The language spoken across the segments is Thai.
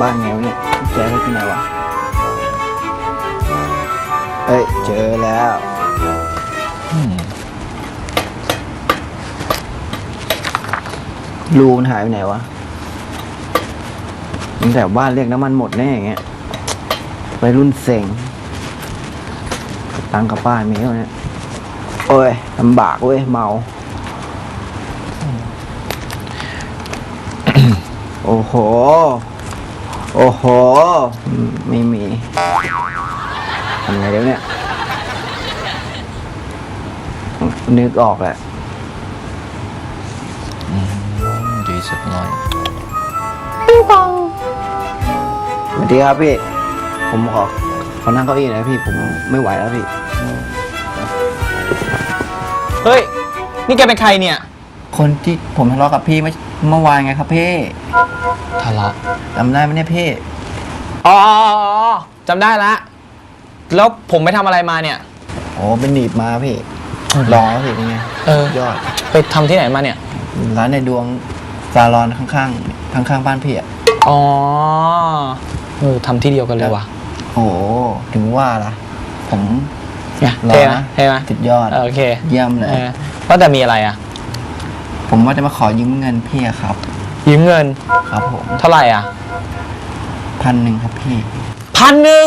บ้านไงวะเนี่ยแกไปที่ไหนวะเอ้ยเจอแล้วอืมรูมันหายไปไหนวะตั้งแต่บ้านเรียกน้ำมันหมดแน่อย่างเงี้ยไปรุ่นเซ็งตังค์กับป้านมีเท่านี้โอ้ยลำบากเว้ยเมา โอ้โห โอ้โหอืมไม่มี ทำไงเดี๋ยวเนี่ย นึกออกแหละดีสักหน่อยสวัสดีครับพี่ ผมขอขอนั่งเก้าอี้หน่อยนะพี่ ผมไม่ไหวแล้วพี่ เฮ้ย นี่แกเป็นใครเนี่ย คนที่ผมทะเลาะกับพี่เมื่อ เมื่อวานไงครับพี่ทะเลาะจำได้ไหมเนี่ยพี่อ๋ออ๋ออ๋อจำได้ละ แล้วผมไปทำอะไรมาเนี่ย โอ้เป็นหนีบมาพี่รอพี่เป็นไงเออ ยอดไปทำที่ไหนมาเนี่ย ร้านในดวงซาลอนข้างๆข้างๆบ้านพี่อะอ๋อ เออทำที่เดียวกันเลยว่ะโอ้โหถึงว่าล่ะ ผม เนี่ยรอเท่ไหมนะเท่ไหมสุดยอด เออโอเคเยี่ยมเลยเออว่าแต่มีอะไรอะ ผมว่าจะมาขอยืมเงินพี่อะครับ ยืมเงิน ครับผมเท่าไหร่อะพันหนึ่งครับพี่ พันหนึ่ง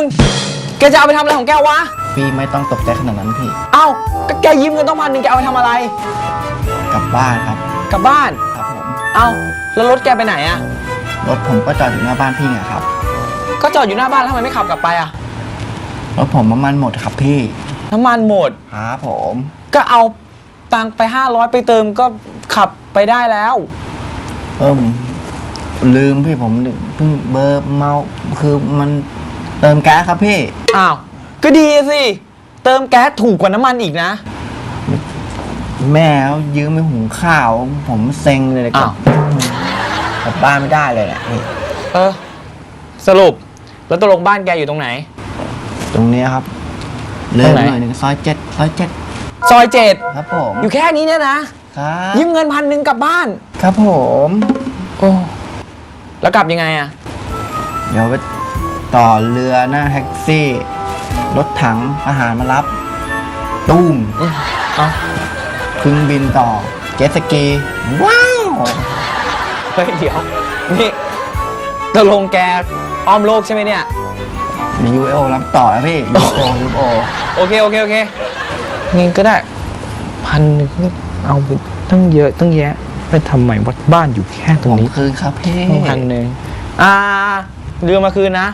แกจะเอาไปทำอะไรของแกวะพี่ไม่ต้องตกใจขนาดนั้นพี่ เอ้าก็แกยืมเงินต้องพันหนึ่งแกเอาไปทำอะไร กลับบ้านครับ กลับบ้าน ครับผม เอ้าแล้วรถแกไปไหนอะ รถผมก็จอดอยู่หน้าบ้านพี่ไงครับ ก็จอดอยู่หน้าบ้านแล้วทำไมไม่ขับกลับไปอะ รถผมน้ำมันหมดครับพี่ น้ำมันหมด ครับผม ก็เอา ตังค์ไป 500 ไปเติมก็ขับไปได้แล้ว เอิ่มลืมพี่ผมเพิ่งเบอร์เมาคือมันเติมแก๊สครับพี่ อ้าว ก็ดีสิ เติมแก๊สถูกกว่าน้ำมันอีกนะ แม่เขายืมไปหุงข้าว ผมเซ็งเลยกลับอ้าว กลับบ้านไม่ได้เลยแหละพี่เออ สรุป แล้วตกลงบ้านแกอยู่ตรงไหน ตรงเนี้ยครับ เลิตรกงไหน หน่อยหนึ่งซอยเจ็ดซอยเจ็ด ซอยเจ็ดครับผมอยู่แค่นี้เนี่ยนะ ครับยืมเงินพันหนึ่งกลับบ้าน ครับผมโอ้แล้วกลับยังไงอะเดี๋ยวไปต่อเรือหน้าแท็กซี่ รถถังอาหารมารับ ตุ้มเอ้าเครึ่งบินต่อ เจ็ตสกี ว้าว เฮ้ยเดี๋ยว นี่ตกลงแกอ้อมโลกใช่ไหมเนี่ย มี UFO รับต่อนะพี่ UFO UFO โอเค โอเค โอเค งี้ก็ได้พันหนึ่งเอาไปตั้งเยอะตั้งแยะไปทำใหม่วัดบ้านอยู่แค่ตผรงมนี้คืนครับพี่พันหนึ่งอ่าเรือมาคืนนะ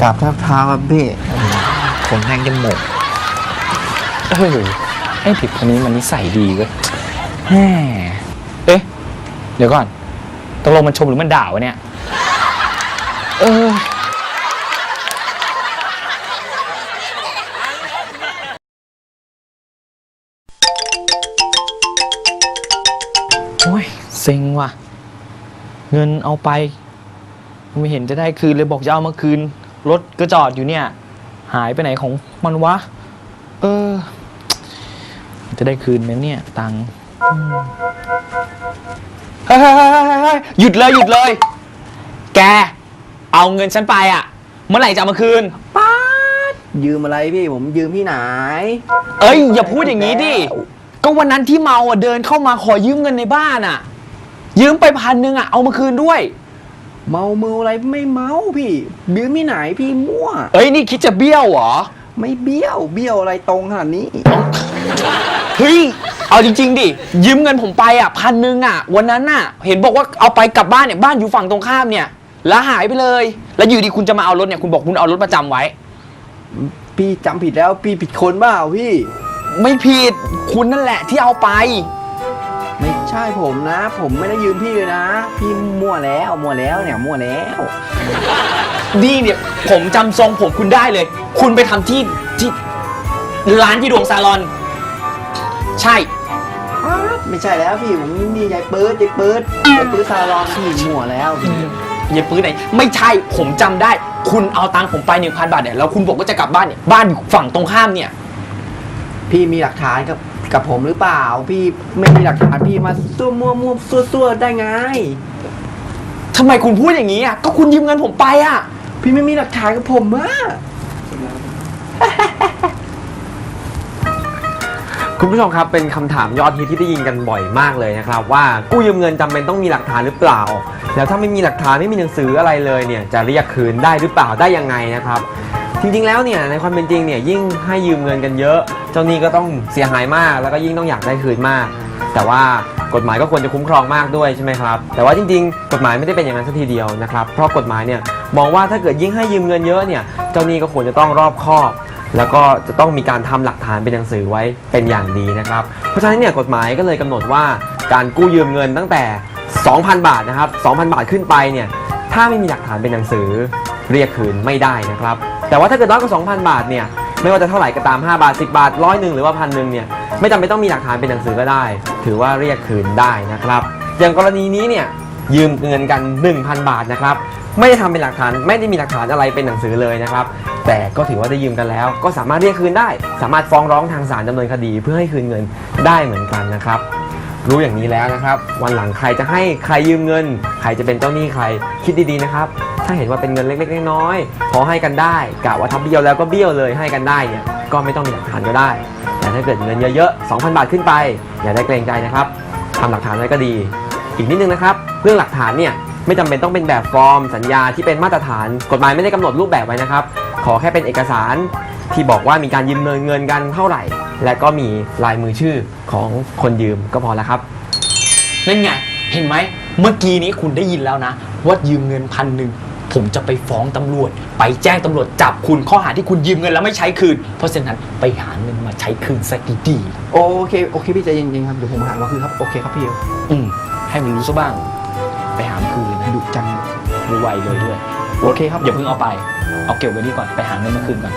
กลับทับเท้าครับพี่ผมแทงจมูกเออไอ้ผิดคนนี้มันนิสัยดีเว้ยแหมเอ๊ะ เดี๋ยวก่อนตกลงมันชมหรือมันด่าวะเนี่ย เออ โอ้ยเซ็งว่ะ เงินเอาไป ไม่เห็นจะได้คืนเลยบอกจะเอามาคืน รถก็จอดอยู่เนี่ย หายไปไหนของมันวะ เออ จะได้คืนไหมเนี่ย ตังค์อืมเฮ้ยเฮ้ยเฮ้ยเฮ้ยเฮ้ยหยุดเลยหยุดเลย แก เอาเงินฉันไปอะ เมื่อไหร่จะเอามาคืนป๊าดยืมอะไรพี่ผมยืมที่ไหน เอ้ยอย่าพูดอย่างนี้ดิ ก็วันนั้นที่เมาอะเดินเข้ามาขอยืมเงินในบ้านอะ ยืมไปพันหนึ่งอะเอามาคืนด้วย เมาเมาอะไรไม่เมาพี่ยืมที่ไหนพี่มั่ว เอ้ยนี่คิดจะเบี้ยวเหรอไม่เบี้ยวเบี้ยวอะไรตรงขนาดนี้ เฮ้ยเอาจริง ๆ ดิยืมเงินผมไปอะพันหนึ่งอะ วันนั้นน่ะ เห็นบอกว่าเอาไปกลับบ้านเนี่ยบ้านอยู่ฝั่งตรงข้ามเนี่ย แล้วหายไปเลย แล้วอยู่ดีคุณจะมาเอารถเนี่ยคุณบอกคุณเอารถประจำไว้ พี่จำผิดแล้วพี่ผิดคนเปล่าพี่ ไม่ผิด คุณนั่นแหละที่เอาไป ไม่ใช่ผมนะ ผมไม่ได้ยืมพี่เลยนะ พี่มั่วแล้วมั่วแล้วเนี่ยมั่วแล้ว นี่เนี่ย ผมจำทรงผมคุณได้เลย คุณไปทำที่ที่ร้านที่ดวงซาลอน ใช่ ไม่ใช่แล้วพี่ผมนี่ยายเปิดยายเปิดยายเปิดซาลอนพี่มั่วแล้วพี่อย่าปื้นไหน ไม่ใช่ ผมจำได้ คุณเอาตังค์ผมไปหนึ่งพันบาทเนี่ย แล้วคุณบอกว่าจะกลับบ้านเนี่ย บ้านอยู่ฝั่งตรงข้ามเนี่ย พี่มีหลักฐานกับกับผมหรือเปล่า พี่ไม่มีหลักฐานพี่มาซั่วมั่วมั่วซั่วซั่วได้ไงททำไมคุณพูดอย่างนี้อะ ก็คุณยืมเงินผมไปอะ พี่ไม่มีหลักฐานกับผมอะคุณผู้ชมครับเป็นคำถามยอดฮิตที่ได้ยินกันบ่อยมากเลยนะครับ ว่ากู้ยืมเงินจำเป็นต้องมีหลักฐานหรือเปล่า แล้วถ้าไม่มีหลักฐานไม่มีหนังสืออะไรเลยเนี่ยจะเรียกคืนได้หรือเปล่าได้ยังไงนะครับ จริงๆ แล้วเนี่ยในความเป็นจริงเนี่ยยิ่งให้ยืมเงินกันเยอะ เจ้าหนี้ก็ต้องเสียหายมาก แล้วก็ยิ่งต้องอยากได้คืนมาก แต่ว่ากฎหมายก็ควรจะคุ้มครองมากด้วยใช่ไหมครับ แต่ว่าจริงๆ กฎหมายไม่ได้เป็นอย่างนั้นสักทีเดียวนะครับ เพราะกฎหมายเนี่ยมองว่าถ้าเกิดยิ่งให้ยืมเงินเยอะเนี่ยเจ้าหนี้ก็ควรจะต้องรอบคอบ แล้วก็จะต้องมีการทำหลักฐานเป็นหนังสือไว้เป็นอย่างดีนะครับ เพราะฉะนั้นเนี่ยกฎหมายก็เลยกำหนดว่าการกู้ยืมเงินตั้งแต่ 2,000 บาทนะครับ 2,000 บาทขึ้นไปเนี่ยถ้าไม่มีหลักฐานเป็นหนังสือ เรียกคืนไม่ได้นะครับ แต่ว่าถ้าเกิดน้อยกว่า2,000 บาทเนี่ยไม่ว่าจะเท่าไหร่ก็ตาม 5 บาท 10 บาทร้อยหนึ่งหรือว่าพันหนึ่งเนี่ยไม่จำเป็นต้องมีหลักฐานเป็นหนังสือก็ได้ ถือว่าเรียกคืนได้นะครับ อย่างกรณีนี้เนี่ยยืมเงินกัน 1,000 บาทนะครับไม่ได้ทำเป็นหลักฐานไม่ได้มีหลักฐานอะไรเป็นหนังสือเลยนะครับ แต่ก็ถือว่าได้ยืมกันแล้ว ก็สามารถเรียกคืนได้ สามารถฟ้องร้องทางศาลดำเนินคดีเพื่อให้คืนเงินได้เหมือนกันนะครับ รู้อย่างนี้แล้วนะครับ วันหลังใครจะให้ใครยืมเงิน ใครจะเป็นเจ้าหนี้ใครคิดดีๆนะครับ ถ้าเห็นว่าเป็นเงินเล็กๆน้อยๆพอให้กันได้กะว่าทับเบี้ยวแล้วก็เบี้ยวเลยให้กันได้เนี่ยก็ไม่ต้องมีหลักฐานก็ได้ แต่ถ้าเกิดเงินเยอะๆ 2,000 บาทขึ้นไป อย่าได้เกรงใจนะครับทำหลักฐานไว้ก็ดี อีกนิดนึงนะครับเรื่องหลักฐานเนี่ยไม่จำเป็นต้องเป็นแบบฟอร์ม สัญญาที่เป็นมาตรฐาน กฎหมายไม่ได้กำหนดรูปแบบไว้นะครับ ขอแค่เป็นเอกสารที่บอกว่ามีการยืมเงินเงินกันเท่าไหร่ และก็มีลายมือชื่อของคนยืมก็พอแล้วครับนั่นไงเห็นไหมเมื่อกี้นี้คุณได้ยินแล้วนะว่ายืมเงินพันหนึ่ง ผมจะไปฟ้องตำรวจ ไปแจ้งตำรวจจับคุณข้อหาที่คุณยืมเงินแล้วไม่ใช้คืน เพราะฉะนั้นไปหาเงินมาใช้คืนซะดีโอเคโอเคพี่ใจเย็นๆครับเดี๋ยวผมหามาคืนครับโอเคครับพี่ๆอืมให้มันรู้ซะบ้าง ไปหามาคืนเลยนะดุจังไวๆเลยด้วย โอเคครับ อย่าเพิ่งเอาไป เอาเก็บไว้นี่ก่อน ไปหาเงินมาคืนก่อน